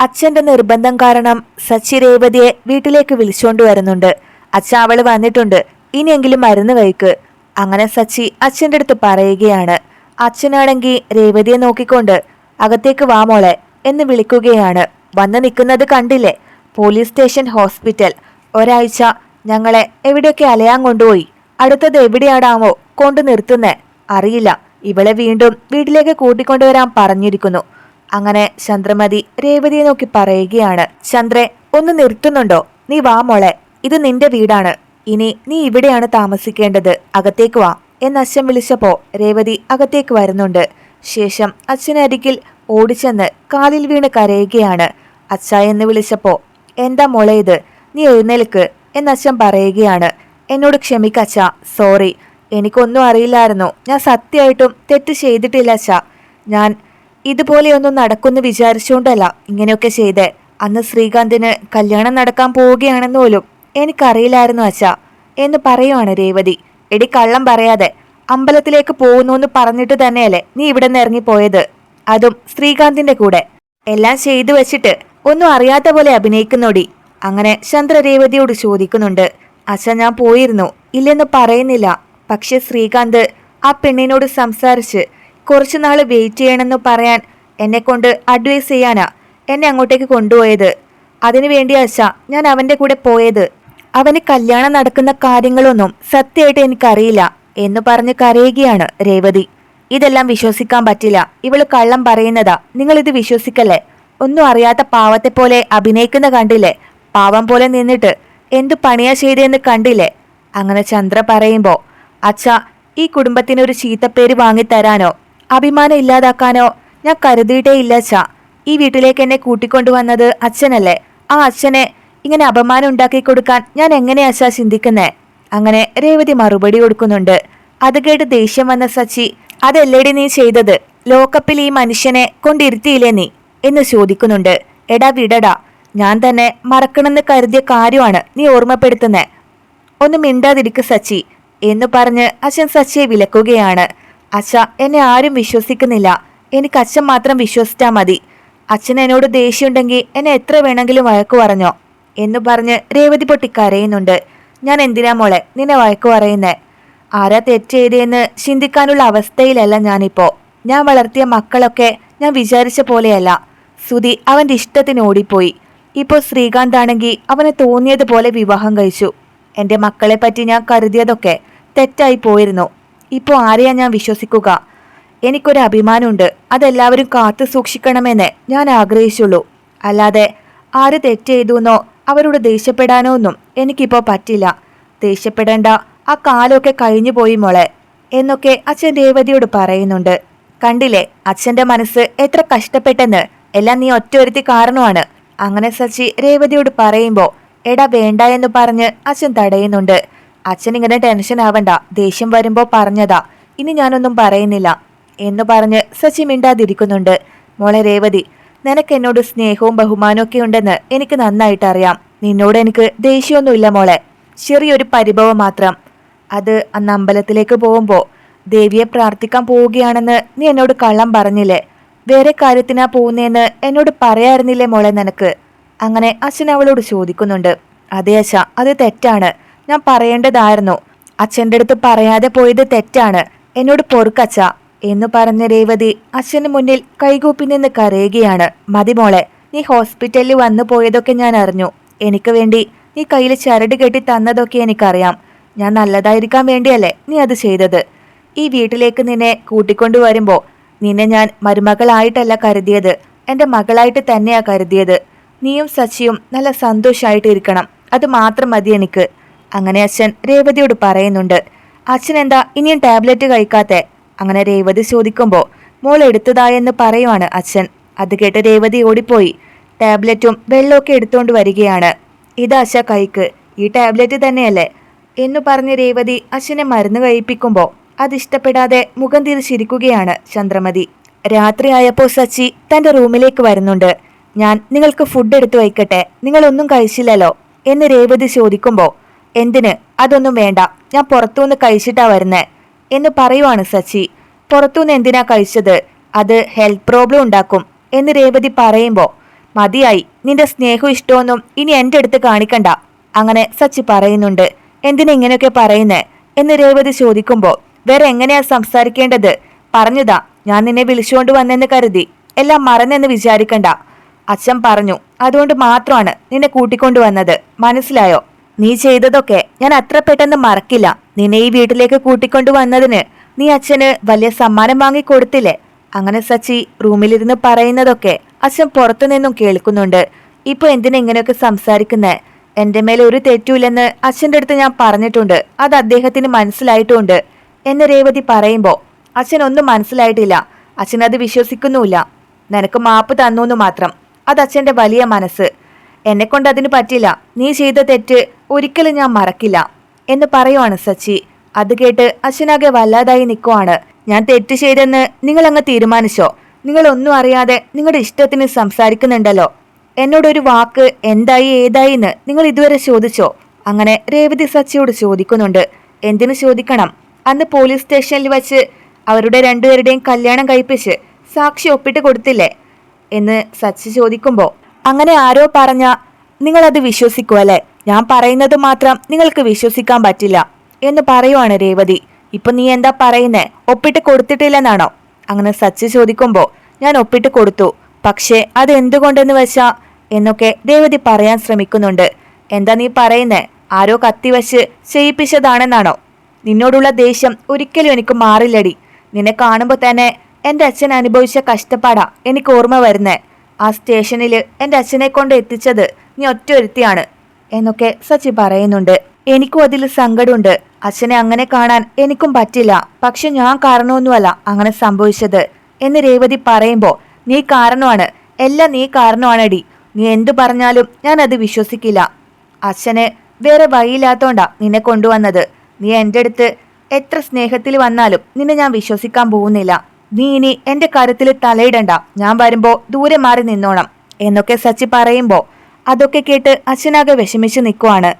അച്ഛന്റെ നിർബന്ധം കാരണം സച്ചി രേവതിയെ വീട്ടിലേക്ക് വിളിച്ചുകൊണ്ട് വരുന്നുണ്ട്. അച്ഛ അവൾ വന്നിട്ടുണ്ട്. ഇനിയെങ്കിലും മരുന്ന് കഴിക്ക്. അങ്ങനെ സച്ചി അച്ഛന്റെ അടുത്ത് പറയുകയാണ്. അച്ഛനാണെങ്കിൽ രേവതിയെ നോക്കിക്കൊണ്ട് അകത്തേക്ക് വാ മോളെ എന്ന് വിളിക്കുകയാണ്. വന്ന് നിൽക്കുന്നത് കണ്ടില്ലേ? Police station hospital. ഒരാഴ്ച ഞങ്ങളെ എവിടെയൊക്കെ അലയാൻ കൊണ്ടുപോയി? അടുത്തത് എവിടെയാടാമോ കൊണ്ടു നിർത്തുന്നേ? അറിയില്ല. ഇവളെ വീണ്ടും വീട്ടിലേക്ക് കൂട്ടിക്കൊണ്ടുവരാൻ പറഞ്ഞിരിക്കുന്നു. അങ്ങനെ ചന്ദ്രമതി രേവതിയെ നോക്കി പറയുകയാണ് ചന്ദ്രെ ഒന്ന് നിർത്തുന്നുണ്ടോ? നീ വാ മോളെ. ഇത് നിന്റെ വീടാണ്. ഇനി നീ ഇവിടെയാണ് താമസിക്കേണ്ടത്. അകത്തേക്ക് വാ. എന്ന് അച്ഛൻ വിളിച്ചപ്പോ രേവതി അകത്തേക്ക് വരുന്നുണ്ട്. ശേഷം അച്ഛനരികിൽ ഓടിച്ചെന്ന് കാലിൽ വീണ് കരയുകയാണ്. അച്ഛ എന്ന് വിളിച്ചപ്പോ എന്താ മോളെ ഇത്? നീ എഴുന്നേൽക്ക്. എന്ന് അച്ഛൻ പറയുകയാണ് എന്നോട് ക്ഷമിക്കച്ച സോറി. എനിക്കൊന്നും അറിയില്ലായിരുന്നു. ഞാൻ സത്യമായിട്ടും തെറ്റ് ചെയ്തിട്ടില്ല അച്ഛ. ഞാൻ ഇതുപോലെയൊന്നും നടക്കുമെന്ന് വിചാരിച്ചുകൊണ്ടല്ല ഇങ്ങനെയൊക്കെ ചെയ്തേ. അന്ന് ശ്രീകാന്തിന് കല്യാണം നടക്കാൻ പോവുകയാണെന്ന് പോലും എനിക്കറിയില്ലായിരുന്നു അച്ഛ. എന്ന് പറയുവാണ് രേവതി. എടി കള്ളം പറയാതെ അമ്പലത്തിലേക്ക് പോകുന്നു എന്ന് പറഞ്ഞിട്ട് തന്നെയല്ലേ നീ ഇവിടെ നിന്ന് ഇറങ്ങിപ്പോയത്? അതും ശ്രീകാന്തിന്റെ കൂടെ. എല്ലാം ചെയ്തു വെച്ചിട്ട് ഒന്നും അറിയാത്ത പോലെ അഭിനയിക്കുന്നോടി. അങ്ങനെ ചന്ദ്ര രേവതിയോട് ചോദിക്കുന്നുണ്ട്. അച്ഛ ഞാൻ പോയിരുന്നു. ഇല്ലെന്ന് പറയുന്നില്ല. പക്ഷെ ശ്രീകാന്ത് ആ പെണ്ണിനോട് സംസാരിച്ച് കുറച്ചു നാൾ വെയിറ്റ് ചെയ്യണമെന്ന് പറയാൻ എന്നെ കൊണ്ട് അഡ്വൈസ് ചെയ്യാനാ എന്നെ അങ്ങോട്ടേക്ക് കൊണ്ടുപോയത്. അതിനു വേണ്ടി അച്ഛ ഞാൻ അവന്റെ കൂടെ പോയത്. അവന് കല്യാണം നടക്കുന്ന കാര്യങ്ങളൊന്നും സത്യമായിട്ട് എനിക്കറിയില്ല എന്ന് പറഞ്ഞ് കരയുകയാണ് രേവതി. ഇതെല്ലാം വിശ്വസിക്കാൻ പറ്റില്ല. ഇവൾ കള്ളം പറയുന്നതാ. നിങ്ങൾ ഇത് വിശ്വസിക്കല്ലേ? ഒന്നും അറിയാത്ത പാവത്തെ പോലെ അഭിനയിക്കുന്ന കണ്ടില്ലേ? പാവം പോലെ നിന്നിട്ട് എന്തു പണിയാ ചെയ്തതെന്ന് കണ്ടില്ലേ? അങ്ങനെ ചന്ദ്ര പറയുമ്പോ അച്ഛ ഈ കുടുംബത്തിന് ഒരു ചീത്തപ്പേര് വാങ്ങിത്തരാനോ? അഭിമാനം ഇല്ലാതാക്കാനോ ഞാൻ കരുതിയിട്ടേ ഇല്ല അച്ഛാ ഈ വീട്ടിലേക്ക് എന്നെ കൂട്ടിക്കൊണ്ടുവന്നത് അച്ഛനല്ലേ? ആ അച്ഛനെ ഇങ്ങനെ അപമാനം ഉണ്ടാക്കി കൊടുക്കാൻ ഞാൻ എങ്ങനെയാ ചാ ചിന്തിക്കുന്നേ? അങ്ങനെ രേവതി മറുപടി കൊടുക്കുന്നുണ്ട്. അത് കേട്ട് ദേഷ്യം വന്ന സച്ചി അതല്ലേടി നീ ചെയ്തത്? ലോക്കപ്പിൽ ഈ മനുഷ്യനെ കൊണ്ടിരുത്തിയില്ലേ നീ? എന്ന് ചോദിക്കുന്നുണ്ട്. എടാ വിടടാ. ഞാൻ തന്നെ മറക്കണമെന്ന് കരുതിയ കാര്യമാണ് നീ ഓർമ്മപ്പെടുത്തുന്നേ. ഒന്ന് മിണ്ടാതിരിക്കു സച്ചി എന്ന് പറഞ്ഞ് അച്ഛൻ സച്ചിയെ വിലക്കുകയാണ്. അച്ഛ എന്നെ ആരും വിശ്വസിക്കുന്നില്ല. എനിക്ക് അച്ഛൻ മാത്രം വിശ്വസിച്ചാൽ മതി. അച്ഛൻ എന്നോട് ദേഷ്യമുണ്ടെങ്കിൽ എന്നെ എത്ര വേണമെങ്കിലും വഴക്കു പറഞ്ഞോ എന്ന് പറഞ്ഞ് രേവതി പൊട്ടി കരയുന്നുണ്ട്. ഞാൻ എന്തിനാ മോളെ നിന്നെ വഴക്കു പറയുന്നേ? ആരാ തെറ്റ് ചെയ്തതെന്ന് ചിന്തിക്കാനുള്ള അവസ്ഥയിലല്ല ഞാനിപ്പോ. ഞാൻ വളർത്തിയ മക്കളൊക്കെ ഞാൻ വിചാരിച്ച പോലെയല്ല. സുധി അവന്റെ ഇഷ്ടത്തിന് ഓടിപ്പോയി. ഇപ്പോൾ ശ്രീകാന്ത് ആണെങ്കിൽ അവനെ തോന്നിയതുപോലെ വിവാഹം കഴിച്ചു. എന്റെ മക്കളെ പറ്റി ഞാൻ കരുതിയതൊക്കെ തെറ്റായി പോയിരുന്നു. ഇപ്പോൾ ആരെയാ ഞാൻ വിശ്വസിക്കുക? എനിക്കൊരു അഭിമാനമുണ്ട്. അതെല്ലാവരും കാത്തു സൂക്ഷിക്കണമെന്ന് ഞാൻ ആഗ്രഹിച്ചുള്ളൂ. അല്ലാതെ ആര് തെറ്റ് ചെയ്തുവെന്നോ അവരോട് ദേഷ്യപ്പെടാനോ ഒന്നും എനിക്കിപ്പോൾ പറ്റില്ല. ദേഷ്യപ്പെടേണ്ട ആ കാലമൊക്കെ കഴിഞ്ഞു പോയി മോളെ എന്നൊക്കെ അച്ഛൻ രേവതിയോട് പറയുന്നുണ്ട്. കണ്ടില്ലേ അച്ഛന്റെ മനസ്സ് എത്ര കഷ്ടപ്പെട്ടെന്ന്. എല്ലാം നീ ഒറ്റയൊരുത്തി കാരണമാണ്. അങ്ങനെ സച്ചി രേവതിയോട് പറയുമ്പോൾ എടാ വേണ്ട എന്ന് പറഞ്ഞ് അച്ഛൻ തടയുന്നുണ്ട്. അച്ഛൻ ഇങ്ങനെ ടെൻഷൻ ആവണ്ട. ദേഷ്യം വരുമ്പോ പറഞ്ഞതാ. ഇനി ഞാനൊന്നും പറയുന്നില്ല. എന്ന് പറഞ്ഞ് സച്ചി മിണ്ടാതിരിക്കുന്നുണ്ട്. മോളെ രേവതി നിനക്ക് എന്നോട് സ്നേഹവും ബഹുമാനവും ഒക്കെ ഉണ്ടെന്ന് എനിക്ക് നന്നായിട്ട് അറിയാം നിന്നോട് എനിക്ക് ദേഷ്യമൊന്നുമില്ല മോളെ. ചെറിയൊരു പരിഭവം മാത്രം. അത് അന്ന് അമ്പലത്തിലേക്ക് പോകുമ്പോ ദേവിയെ പ്രാർത്ഥിക്കാൻ പോവുകയാണെന്ന് നീ എന്നോട് കള്ളം പറഞ്ഞില്ലേ? വേറെ കാര്യത്തിനാ പോകുന്നേന്ന് എന്നോട് പറയായിരുന്നില്ലേ മോളെ നിനക്ക്? അങ്ങനെ അച്ഛൻ അവളോട് ചോദിക്കുന്നുണ്ട്. അതേ അച്ഛ അത് തെറ്റാണ്. ഞാൻ പറയേണ്ടതായിരുന്നു. അച്ഛന്റെ അടുത്ത് പറയാതെ പോയത് തെറ്റാണ്. എന്നോട് പൊറുക്കച്ച എന്ന് പറഞ്ഞ രേവതി അച്ഛന് മുന്നിൽ കൈകൂപ്പി നിന്ന് കരയുകയാണ്. മതി മോളെ നീ ഹോസ്പിറ്റലിൽ വന്നു പോയതൊക്കെ ഞാൻ അറിഞ്ഞു. എനിക്ക് വേണ്ടി നീ കയ്യിൽ ചരട് കെട്ടി തന്നതൊക്കെ എനിക്കറിയാം. ഞാൻ നല്ലതായിരിക്കാൻ വേണ്ടിയല്ലേ നീ അത് ചെയ്തത്. ഈ വീട്ടിലേക്ക് നിന്നെ കൂട്ടിക്കൊണ്ടു വരുമ്പോൾ നിന്നെ ഞാൻ മരുമകളായിട്ടല്ല കരുതിയത്. എന്റെ മകളായിട്ട് തന്നെയാ കരുതിയത്. നീയും സച്ചിയും നല്ല സന്തോഷമായിട്ടിരിക്കണം അത് മാത്രം മതി എനിക്ക്. അങ്ങനെ അച്ഛൻ രേവതിയോട് പറയുന്നുണ്ട്. അച്ഛൻ എന്താ ഇനിയും ടാബ്ലറ്റ് കഴിക്കാത്തെ? അങ്ങനെ രേവതി ചോദിക്കുമ്പോൾ മോൾ എടുത്തതായെന്ന് പറയുവാണ് അച്ഛൻ. അത് കേട്ട് രേവതി ഓടിപ്പോയി. ടാബ്ലറ്റും വെള്ളമൊക്കെ എടുത്തുകൊണ്ട് വരികയാണ്. ഇത് അച്ഛ കൈക്ക്. ഈ ടാബ്ലറ്റ് തന്നെയല്ലേ? എന്ന് പറഞ്ഞ് രേവതി അച്ഛനെ മരുന്ന് കഴിപ്പിക്കുമ്പോൾ അതിഷ്ടപ്പെടാതെ മുഖം തിരിച്ചിരിക്കുകയാണ് ചന്ദ്രമതി. രാത്രിയായപ്പോൾ സച്ചി തന്റെ റൂമിലേക്ക് വരുന്നുണ്ട്. ഞാൻ നിങ്ങൾക്ക് ഫുഡ് എടുത്തു വയ്ക്കട്ടെ. നിങ്ങളൊന്നും കഴിച്ചില്ലല്ലോ. എന്ന് രേവതി ചോദിക്കുമ്പോൾ എന്തിന്? അതൊന്നും വേണ്ട. ഞാൻ പുറത്തുനിന്ന് കഴിച്ചിട്ടാ വരുന്നേ. എന്ന് പറയുവാണ് സച്ചി. പുറത്തുനിന്ന് എന്തിനാ കഴിച്ചത്? അത് ഹെൽത്ത് പ്രോബ്ലം ഉണ്ടാക്കും. എന്ന് രേവതി പറയുമ്പോൾ മതിയായി. നിന്റെ സ്നേഹവും ഇഷ്ടമൊന്നും ഇനി എന്റെ അടുത്ത് കാണിക്കണ്ട. അങ്ങനെ സച്ചി പറയുന്നുണ്ട്. എന്തിനാ ഇങ്ങനെയൊക്കെ പറയുന്നേ? എന്ന് രേവതി ചോദിക്കുമ്പോൾ വേറെ എങ്ങനെയാ സംസാരിക്കേണ്ടത്? പറഞ്ഞതാ. ഞാൻ നിന്നെ വിളിച്ചുകൊണ്ട് വന്നെന്ന് കരുതി. എല്ലാം മറന്നെന്ന് വിചാരിക്കണ്ട. അച്ഛൻ പറഞ്ഞു അതുകൊണ്ട് മാത്രമാണ് നിന്നെ കൂട്ടിക്കൊണ്ടുവന്നത് മനസ്സിലായോ? നീ ചെയ്തതൊക്കെ ഞാൻ അത്ര പെട്ടെന്ന് മറക്കില്ല. നിന്നെ ഈ വീട്ടിലേക്ക് കൂട്ടിക്കൊണ്ടു വന്നതിന് നീ അച്ഛന് വലിയ സമ്മാനം വാങ്ങി കൊടുത്തില്ലേ? അങ്ങനെ സച്ചി റൂമിലിരുന്ന് പറയുന്നതൊക്കെ അച്ഛൻ പുറത്തു നിന്നും കേൾക്കുന്നുണ്ട്. ഇപ്പൊ എന്തിനാ ഇങ്ങനെയൊക്കെ സംസാരിക്കുന്നേ? എന്റെ മേലെ ഒരു തെറ്റുമില്ലെന്ന് അച്ഛന്റെ അടുത്ത് ഞാൻ പറഞ്ഞിട്ടുണ്ട്. അത് അദ്ദേഹത്തിന് മനസ്സിലായിട്ടുമുണ്ട് എന്ന് രേവതി പറയുമ്പോ അച്ഛൻ ഒന്നും മനസ്സിലായിട്ടില്ല. അച്ഛൻ അത് വിശ്വസിക്കുന്നുമില്ല. നിനക്ക് മാപ്പ് തന്നു മാത്രം. അത് അച്ഛന്റെ വലിയ മനസ്സ്. എന്നെ കൊണ്ട് അതിന് പറ്റില്ല. നീ ചെയ്ത തെറ്റ് ഒരിക്കലും ഞാൻ മറക്കില്ല. എന്ന് പറയുവാണ് സച്ചി. അത് കേട്ട് അച്ഛനാകെ വല്ലാതായി നിൽക്കുവാണ് ഞാൻ തെറ്റ് ചെയ്തെന്ന് നിങ്ങൾ അങ്ങ് തീരുമാനിച്ചോ? നിങ്ങൾ ഒന്നും അറിയാതെ നിങ്ങളുടെ ഇഷ്ടത്തിന് സംസാരിക്കുന്നുണ്ടല്ലോ. എന്നോടൊരു വാക്ക് എന്തായി ഏതായി എന്ന് നിങ്ങൾ ഇതുവരെ ചോദിച്ചോ? അങ്ങനെ രേവതി സച്ചിയോട് ചോദിക്കുന്നുണ്ട്. എന്തിനു ചോദിക്കണം? അന്ന് പോലീസ് സ്റ്റേഷനിൽ വച്ച് അവരുടെ രണ്ടുപേരുടെയും കല്യാണം കഴിപ്പിച്ച് സാക്ഷി ഒപ്പിട്ട് കൊടുത്തില്ലേ? എന്ന് സച്ചി ചോദിക്കുമ്പോ അങ്ങനെ ആരോ പറഞ്ഞ നിങ്ങളത് വിശ്വസിക്കൂ അല്ലേ? ഞാൻ പറയുന്നത് മാത്രം നിങ്ങൾക്ക് വിശ്വസിക്കാൻ പറ്റില്ല എന്ന് പറയുവാണ് രേവതി. ഇപ്പൊ നീ എന്താ പറയുന്നേ? ഒപ്പിട്ട് കൊടുത്തിട്ടില്ലെന്നാണോ? അങ്ങനെ സച്ചി ചോദിക്കുമ്പോൾ ഞാൻ ഒപ്പിട്ട് കൊടുത്തു. പക്ഷേ അത് എന്തുകൊണ്ടെന്ന് വെച്ചാ? എന്നൊക്കെ രേവതി പറയാൻ ശ്രമിക്കുന്നുണ്ട്. എന്താ നീ പറയുന്നേ? ആരോ കത്തിവച്ച് ചെയ്യിപ്പിച്ചതാണെന്നാണോ? നിന്നോടുള്ള ദേഷ്യം ഒരിക്കലും എനിക്ക് മാറില്ലടി. നിന്നെ കാണുമ്പോൾ തന്നെ എന്റെ അച്ഛൻ അനുഭവിച്ച കഷ്ടപ്പാടാ എനിക്ക് ഓർമ്മ വരുന്നേ. ആ സ്റ്റേഷനിൽ എന്റെ അച്ഛനെ കൊണ്ട് എത്തിച്ചത് നീ ഒറ്റ ഒരുത്തിയാണ് എന്നൊക്കെ സച്ചി പറയുന്നുണ്ട്. എനിക്കും അതിൽ സങ്കടമുണ്ട്. അച്ഛനെ അങ്ങനെ കാണാൻ എനിക്കും പറ്റില്ല. പക്ഷെ ഞാൻ കാരണമൊന്നുമല്ല അങ്ങനെ സംഭവിച്ചത് എന്ന് രേവതി പറയുമ്പോൾ നീ കാരണമാണ്. എല്ലാം നീ കാരണമാണടി. നീ എന്തു പറഞ്ഞാലും ഞാൻ അത് വിശ്വസിക്കില്ല. അച്ഛന് വേറെ വഴിയില്ലാത്തോണ്ടാ നിന്നെ കൊണ്ടുവന്നത്. നീ എന്റെ അടുത്ത് എത്ര സ്നേഹത്തിൽ വന്നാലും നിന്നെ ഞാൻ വിശ്വസിക്കാൻ പോകുന്നില്ല. നീ ഇനി എന്റെ കാര്യത്തിൽ തലയിടണ്ട. ഞാൻ വരുമ്പോ ദൂരെ മാറി നിന്നോണം. എന്നൊക്കെ സച്ചി പറയുമ്പോ അതൊക്കെ കേട്ട് അച്ഛനാകെ വിഷമിച്ചു നിൽക്കുവാണ്